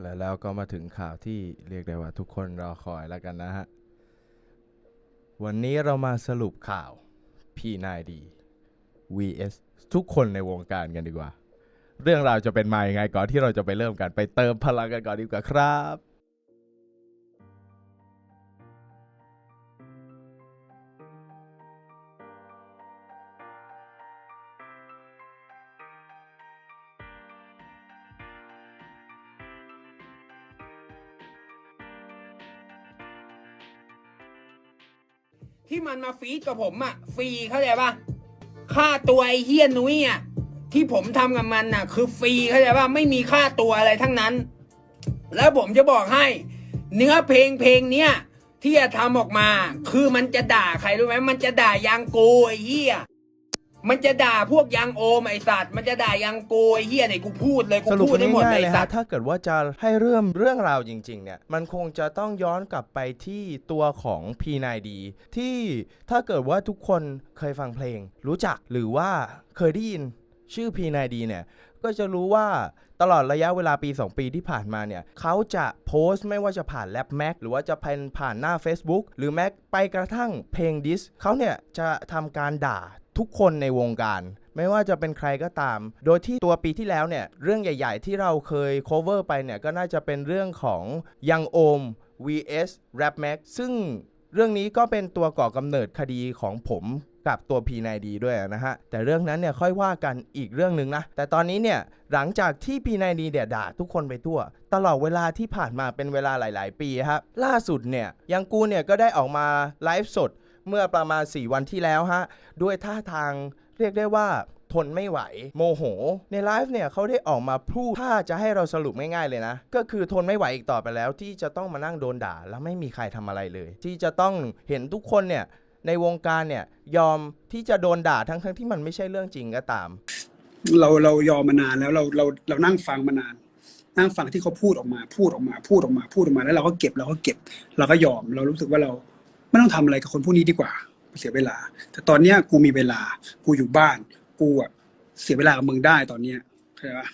และแล้วก็มาถึงข่าวที่เรียกได้ว่าทุกคนรอคอยแล้วกันนะฮะ วันนี้เรามาสรุปข่าวพี่นายดี vs ทุกคนในวงการกันดีกว่า เรื่องราวจะเป็นมาอย่างไงก่อนที่เราจะไปเริ่มกันไปเติมพลังกันก่อนดีกว่าครับ ที่มันมาฟีดกับผมอะฟรีเข้าใจปะค่าตัวไอ้เฮียนุ้ยอะที่ผมทำกับมันน่ะ คือฟรีเข้าใจปะไม่มีค่าตัวอะไรทั้งนั้น แล้วผมจะบอกให้ เนื้อเพลงเพลงเนี้ยที่จะทำออกมา คือมันจะด่าใครรู้ไหมมันจะด่ายางโกไอ้เฮีย มันจะด่าพวกยังโอมไอ้สัตว์มันจะด่ายังโกไอ้เฮียไหนกูพูดเลยกูสรุปพูดได้หมดง่าเลยๆไอ้เลยสัฮะตว์ ถ้าเกิดว่าจะให้เรื่องเรื่องราวจริง ๆ เนี่ย มันคงจะต้องย้อนกลับไปที่ตัวของ P9D ที่ถ้าเกิดว่าทุกคนเคยฟังเพลง รู้จักหรือว่าเคยได้ยินชื่อ P9D เนี่ย ก็จะรู้ว่าตลอดระยะเวลาปี 2 ปีที่ผ่านมาเนี่ยเขาจะโพสต์ไม่ว่าจะผ่านแลปแม็กหรือว่าจะผ่านผ่านหน้า Facebook หรือแม้ไปกระทั่งเพลงดิสเขาเนี่ยจะทำการด่า ทุกคนในวงการ ไม่ว่าจะเป็นใครก็ตาม โดยที่ตัวปีที่แล้วเนี่ย เรื่องใหญ่ ๆ ที่เราเคย cover ไปเนี่ย ก็น่าจะเป็นเรื่องของยังโอม vs rap max ซึ่งเรื่องนี้ก็เป็นตัวก่อกำเนิดคดีของผมกับตัว P9D ด้วยนะฮะ แต่เรื่องนั้นเนี่ยค่อยว่ากันอีกเรื่องหนึ่งนะ แต่ตอนนี้เนี่ยหลังจากที่ P9D เดียด่าทุกคนไปทั่ว ตลอดเวลาที่ผ่านมาเป็นเวลาหลาย ๆ ปีครับล่าสุดเนี่ยยังกูเนี่ยก็ได้ออกมาไลฟ์สด เมื่อประมาณ 4 วันที่แล้วฮะด้วยท่าทางเรียกได้ว่าทนไม่ไหว โมโห ในไลฟ์เนี่ยเขาได้ออกมาพูดถ้าจะให้เราสรุปง่ายๆเลยนะ ก็คือทนไม่ไหวอีกต่อไปแล้ว ที่จะต้องมานั่งโดนด่า แล้วไม่มีใครทำอะไรเลย ที่จะต้องเห็นทุกคนเนี่ยในวงการเนี่ยยอมที่จะโดนด่าทั้งๆที่มันไม่ใช่เรื่องจริงก็ตาม เราเรายอมมานานแล้วเราเราเรานั่งฟังมานาน นั่งฟังที่เขาพูดออกมาพูดออกมาพูดออกมาพูดออกมาแล้วเราก็เก็บเราก็เก็บ เราก็ยอมเรารู้สึกว่าเรา ไม่ต้องทำอะไรกับคนพวกนี้ดีกว่าเสียเวลา แต่ตอนเนี้ยกูมีเวลา กูอยู่บ้าน กูอะเสียเวลากับมึงได้ตอนเนี้ยเข้าใจปะ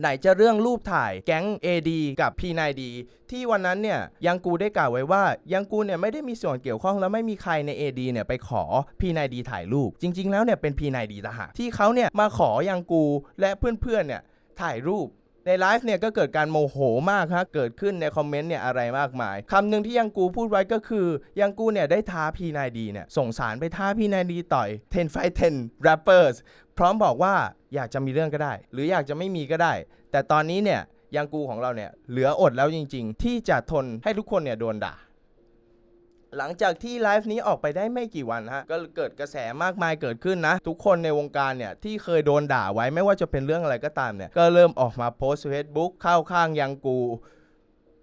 ไหนจะเรื่องรูปถ่ายแก๊ง AD กับ P9D ที่วันนั้นเนี่ยยังกูได้กล่าวไว้ว่ายังกูเนี่ยไม่ได้มีส่วนเกี่ยวข้องและไม่มีใครใน AD เนี่ยไปขอ P9D ถ่ายรูป จริง ๆ แล้วเนี่ยเป็น P9D ต่างหากที่เขาเนี่ยมาขอยังกูและเพื่อนๆเนี่ยถ่ายรูป ในไลฟ์เนี่ยก็เกิดการโมโหมากฮะเกิดขึ้นในคอมเมนต์เนี่ยอะไรมากมายคำหนึ่งที่ยังกูพูดไว้ก็คือ ยังกูเนี่ยได้ท้าพีนายดีเนี่ยส่งสารไปท้าพีนายดีต่อย10 fight 10 rappers พร้อมบอกว่าอยากจะมีเรื่องก็ได้ หรืออยากจะไม่มีก็ได้ แต่ตอนนี้เนี่ยยังกูของเราเนี่ยเหลืออดแล้วจริง ๆ ที่จะทนให้ทุกคนเนี่ยโดนด่า หลังจากที่ไลฟ์นี้ออกไปได้ไม่กี่วันฮะก็เกิดกระแสมากมายเกิดขึ้นนะ ทุกคนในวงการเนี่ยที่เคยโดนด่าไว้ไม่ว่าจะเป็นเรื่องอะไรก็ตามเนี่ยก็เริ่มออกมาโพสต์เฟซบุ๊กเข้าข้างยังกู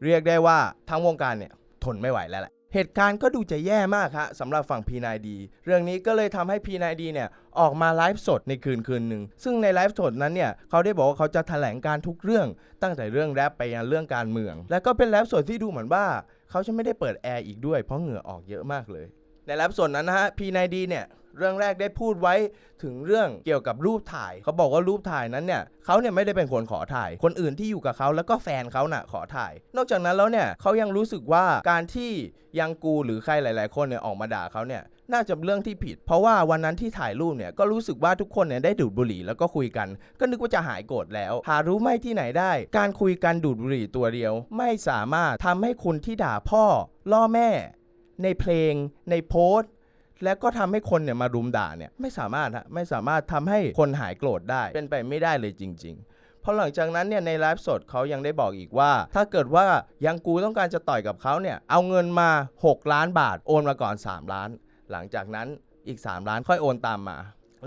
เรียกได้ว่าทั้งวงการเนี่ยทนไม่ไหวแล้วแหละ เหตุการณ์ก็ดูจะแย่มากฮะสำหรับฝั่ง P9D เรื่องนี้ก็เลยทำให้ P9D เนี่ยออกมาไลฟ์สดในคืนคืนหนึ่ง ซึ่งในไลฟ์สดนั้นเนี่ยเขาได้บอกว่าเขาจะแถลงการทุกเรื่อง ตั้งแต่เรื่องแรปไปยันเรื่องการเมือง และก็เป็นไลฟ์สดที่ดูเหมือนว่า เขาจะไม่ได้เปิดแอร์อีกด้วยเพราะเหงื่อออกเยอะมากเลย ในไลฟ์สดนั้นนะฮะ P9D เนี่ย เรื่องแรกได้พูดไว้ถึงเรื่องเกี่ยวกับรูปถ่าย เขาบอกว่ารูปถ่ายนั้นเนี่ยเขาเนี่ยไม่ได้เป็นคนขอถ่าย คนอื่นที่อยู่กับเขาแล้วก็แฟนเขาน่ะขอถ่าย นอกจากนั้นแล้วเนี่ยเขายังรู้สึกว่าการที่ยังกูหรือใครหลาย ๆ คนเนี่ยออกมาด่าเขาเนี่ยน่าจะเป็นเรื่องที่ผิด เพราะว่าวันนั้นที่ถ่ายรูปเนี่ยก็รู้สึกว่าทุกคนเนี่ยได้ดูดบุหรี่แล้วก็คุยกัน ก็นึกว่าจะหายโกรธแล้ว หารู้ไหมที่ไหนได้ การคุยกันดูดบุหรี่ตัวเดียว ไม่สามารถทำให้คุณที่ด่าพ่อล่อแม่ ในเพลง ในโพสต์ แล้วก็ทำให้คนเนี่ยมารุมด่าเนี่ยไม่สามารถฮะไม่สามารถทำให้คนหายโกรธได้เป็นไปไม่ได้เลยจริงๆเพราะหลังจากนั้นเนี่ยในไลฟ์สดเขายังได้บอกอีกว่า ถ้าเกิดว่ายังกูต้องการจะต่อยกับเขาเนี่ยเอาเงินมา 6 ล้านบาทโอนมาก่อน 3 ล้าน หลังจากนั้นอีก 3 ล้านค่อยโอนตามมา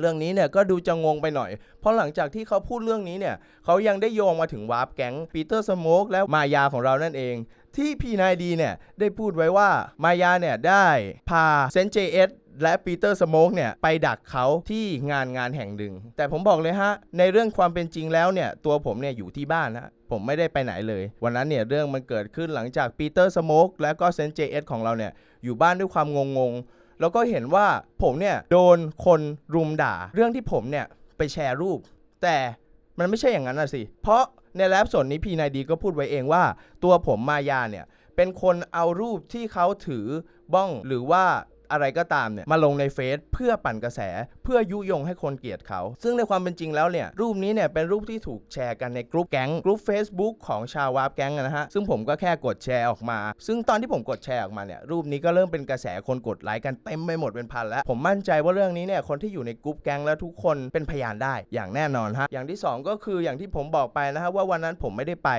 เรื่องนี้เนี่ยก็ดูจะงงไปหน่อย เพราะหลังจากที่เขาพูดเรื่องนี้เนี่ยเขายังได้โยงมาถึงวาร์ปแก๊งปีเตอร์สโมกและมายาของเรานั่นเอง ที่ P9D เนี่ยได้พูดไว้ว่ามายาเนี่ยได้พาเซนเจเอส และปีเตอร์สโมกเนี่ยไปดักเขาที่งานงานแห่งหนึ่ง แต่ผมบอกเลยฮะ ในเรื่องความเป็นจริงแล้วเนี่ย ตัวผมเนี่ยอยู่ที่บ้านนะผมไม่ได้ไปไหนเลย วันนั้นเนี่ยเรื่องมันเกิดขึ้นหลังจากปีเตอร์สโมกและก็เซนเจเอสของเราเนี่ย อยู่บ้านด้วยความงงๆ แล้วก็เห็นว่าผมเนี่ยโดนคนรุมด่า เรื่องที่ผมเนี่ยไปแชร์รูป แต่มันไม่ใช่อย่างนั้นนะสิ เพราะในแรปสดนี้พีนายดีก็พูดไว้เองว่า ตัวผมมายาเนี่ยเป็นคนเอารูปที่เขาถือบ้องหรือว่า อะไรก็ตามเนี่ยมาลงในเฟซเพื่อปั่นกระแส เพื่อยุยงให้คนเกลียดเขา ซึ่งในความเป็นจริงแล้วเนี่ยรูปนี้เนี่ยเป็นรูปที่ถูกแชร์กันในกลุ่มแก๊งกลุ่ม Facebook ของชาววาร์ปแก๊งนะฮะซึ่งผมก็แค่กดแชร์ออกมา ซึ่งตอนที่ผมกดแชร์ออกมาเนี่ยรูปนี้ก็เริ่มเป็นกระแสคนกดไลค์กันเต็มไปหมดเป็นพันแล้ว ผมมั่นใจว่าเรื่องนี้เนี่ยคนที่อยู่ในกลุ่มแก๊งและทุกคนเป็นพยานได้อย่างแน่นอนฮะอย่างที่สองก็คืออย่างที่ผมบอกไปนะฮะว่าวันนั้นผมไม่ได้ไป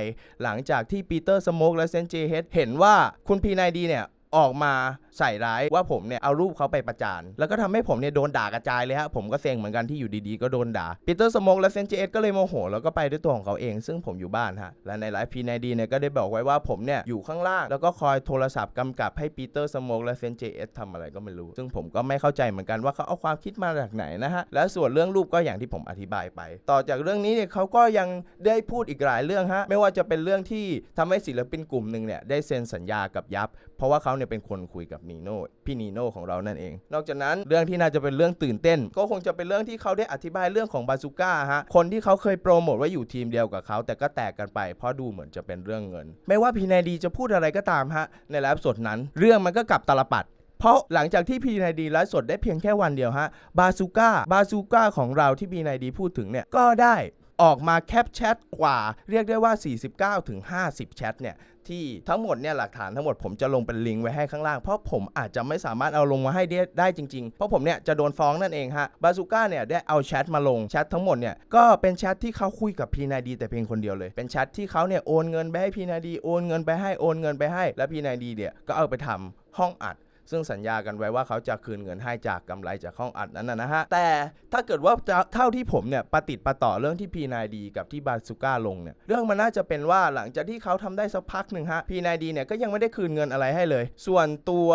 หลังจากที่ปีเตอร์สโมกและเซนเจเฮดเห็นว่าคุณพีนายดีเนี่ย ออกมาใส่ร้ายว่าผมเนี่ยเอารูปเขาไปประจาน แล้วก็ทำให้ผมเนี่ยโดนด่ากระจายเลยฮะ ผมก็เซ็งเหมือนกันที่อยู่ดีๆ ก็โดนด่าปีเตอร์สโมกและเซนเจเอสก็เลยโมโห แล้วก็ไปด้วยตัวของเขาเอง ซึ่งผมอยู่บ้านฮะ และในไลฟ์พีนายดีเนี่ยก็ได้บอกไว้ว่าผมเนี่ยอยู่ข้างล่าง แล้วก็คอยโทรศัพท์กำกับให้ปีเตอร์สโมกและเซนเจเอสทำอะไรก็ไม่รู้ ซึ่งผมก็ไม่เข้าใจเหมือนกันว่าเขาเอาความคิดมาจากไหนนะฮะ และส่วนเรื่องรูปก็อย่างที่ผมอธิบายไป ต่อจากเรื่องนี้เนี่ยเขาก็ยังได้พูดอีกหลายเรื่องฮะ ไม่ว่าจะเป็นเรื่องที่ทำให้ศิลปินกลุ่มหนึ่งเนี่ยได้เซ็นสัญญากับยับ เพราะว่าเขาเนี่ยเป็นคนคุยกับนีโน่พี่นีโน่ของเรานั่นเอง นอกจากนั้นเรื่องที่น่าจะเป็นเรื่องตื่นเต้น ก็คงจะเป็นเรื่องที่เขาได้อธิบายเรื่องของบาซูก้าฮะคนที่เขาเคยโปรโมทว่าอยู่ทีมเดียวกับเขาแต่ก็แตกกันไป เพราะดูเหมือนจะเป็นเรื่องเงิน ไม่ว่าพีนายดีจะพูดอะไรก็ตามฮะในไลฟ์สดนั้น เรื่องมันก็กลับตลปัดเพราะหลังจากที่พีนายดีไลฟ์สดได้เพียงแค่วันเดียวฮะบาซูก้าบาซูก้าของเราที่พีนายดีพูดถึงเนี่ยก็ได้ ออกมาแคปแชทกว่าเรียกได้ว่า 49-50 แชทเนี่ยที่ทั้งหมดเนี่ยหลักฐานทั้งหมดผมจะลงเป็นลิงก์ไว้ให้ข้างล่าง เพราะผมอาจจะไม่สามารถเอาลงมาให้ได้จริงๆ เพราะผมเนี่ยจะโดนฟ้องนั่นเองฮะบาซูก้าเนี่ยได้เอาแชทมาลงแชททั้งหมดเนี่ยก็เป็นแชทที่เขาคุยกับพีนาดีแต่เพียงคนเดียวเลย เป็นแชทที่เขาเนี่ยโอนเงินไปให้พีนาดีโอนเงินไปให้โอนเงินไปให้ แล้วพีนาดีเนี่ยก็เอาไปทำห้องอัด ซึ่งสัญญากันไว้ว่าเขาจะคืนเงินให้จากกำไรจากห้องอัดนั้นนะฮะ แต่ถ้าเกิดว่าเท่าที่ผมเนี่ยประติดประต่อเรื่องที่พีนายดีกับที่บาสุก้าลงเนี่ยเรื่องมันน่าจะเป็นว่าหลังจากที่เขาทำได้สักพักหนึ่งฮะพีนายดีเนี่ยก็ยังไม่ได้คืนเงินอะไรให้เลย ส่วนตัว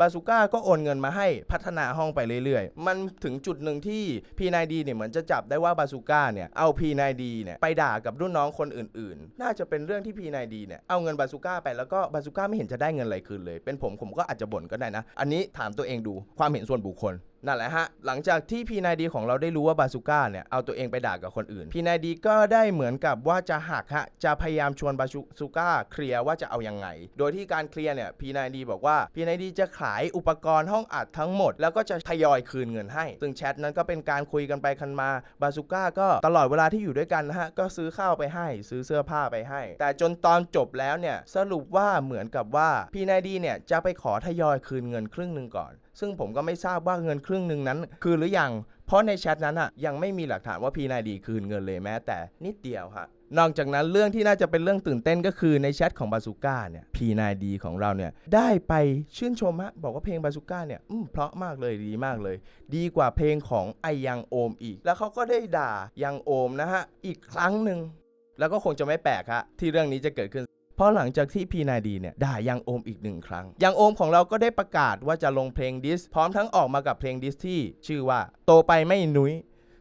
บาซูก้าก็โอนเงินมาให้พัฒนาห้องไปเรื่อยๆ มันถึงจุดหนึ่งที่พีนายดีเนี่ยเหมือนจะจับได้ว่าบาซูก้าเนี่ยเอาพีนายดีเนี่ยไปด่ากับรุ่นน้องคนอื่นๆ น่าจะเป็นเรื่องที่พีนายดีเนี่ยเอาเงินบาซูก้าไปแล้วก็บาซูก้าไม่เห็นจะได้เงินอะไรคืนเลย เป็นผมผมก็อาจจะบ่นก็ได้นะ อันนี้ถามตัวเองดูความเห็นส่วนบุคคล นั่นแหละฮะ หลังจากที่พีนายดีของเราได้รู้ว่าบาซูก้าเนี่ย เอาตัวเองไปด่ากับคนอื่น พีนายดีก็ได้เหมือนกับว่าจะหักฮะ จะพยายามชวนบาซูก้าเคลียร์ว่าจะเอายังไง โดยที่การเคลียร์เนี่ย พีนายดีบอกว่า พีนายดีจะขายอุปกรณ์ห้องอัดทั้งหมด แล้วก็จะทยอยคืนเงินให้ ซึ่งแชทนั้นก็เป็นการคุยกันไปคันมา บาซูก้าก็ตลอดเวลาที่อยู่ด้วยกันนะฮะ ก็ซื้อข้าวไปให้ ซื้อเสื้อผ้าไปให้ แต่จนตอนจบแล้วเนี่ย สรุปว่าเหมือนกับว่า พีนายดีเนี่ย จะไปขอทยอยคืนเงินครึ่งหนึ่งก่อนซึ่งผมก็ไม่ทราบว่าเงินครึ่งหนึ่งนั้น คือหรือยัง เพราะในแชทนั้นอะยังไม่มีหลักฐานว่าพีนายดีคืนเงินเลยแม้แต่นิดเดียวฮะนอกจากนั้นเรื่องที่น่าจะเป็นเรื่องตื่นเต้นก็คือในแชทของบาซูก้าเนี่ยพีนายดีของเราเนี่ยได้ไปชื่นชมฮะบอกว่าเพลงบาซูก้าเนี่ยอืมเพราะมากเลยดีมากเลย ดีกว่าเพลงของไอยังโอมอีก แล้วเขาก็ได้ด่ายังโอมนะฮะอีกครั้งหนึ่งแล้วก็คงจะไม่แปลกฮะที่เรื่องนี้จะเกิดขึ้น ราะหลังจากที่พีนายดีเนี่ยด่ายังโอมอีกหนึ่งครั้ง ยังโอมของเราก็ได้ประกาศว่าจะลงเพลงดิส พร้อมทั้งออกมากับเพลงดิสที่ชื่อว่าโตไปไม่นุ้ย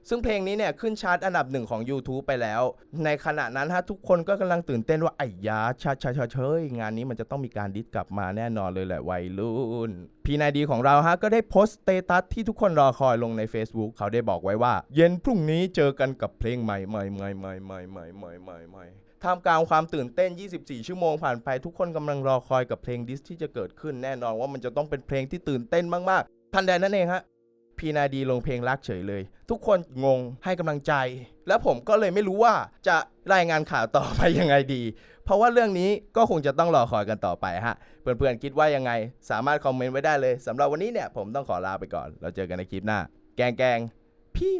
ซึ่งเพลงนี้เนี่ยขึ้นชาร์ตอันดับหนึ่งของ YouTube ไปแล้ว ในขณะนั้นฮะทุกคนก็กำลังตื่นเต้นว่าไอ้ยาชาชาชาเชยงานนี้มันจะต้องมีการดิสกลับมาแน่นอนเลยแหละวัยรุ่นพีนายดีของเราฮะก็ได้โพสต์สเตตัสที่ทุกคนรอคอยลงใน Facebook เขาได้บอกไว้ว่า เย็นพรุ่งนี้เจอกันกับเพลงใหม่ใหม่ใหม่ใหม่ใหม่ใหม่ใหม่ใหม่ใหม่ ท่ามกลางความตื่นเต้น 24 ชั่วโมงผ่านไปทุกคนกำลังรอคอยกับเพลงดิสที่จะเกิดขึ้นแน่นอนว่ามันจะต้องเป็นเพลงที่ตื่นเต้นมากๆ ทันใดนั้นเองฮะพีนาดีลงเพลงรักเฉยเลย ทุกคนงงให้กำลังใจ แล้วผมก็เลยไม่รู้ว่าจะรายงานข่าวต่อไปยังไงดี เพราะว่าเรื่องนี้ก็คงจะต้องรอคอยกันต่อไปฮะ เพื่อนๆคิดว่ายังไง สามารถคอมเมนต์ไว้ได้เลยสำหรับวันนี้เนี่ยผมต้องขอลาไปก่อน เราเจอกันในคลิปหน้า แกงแกง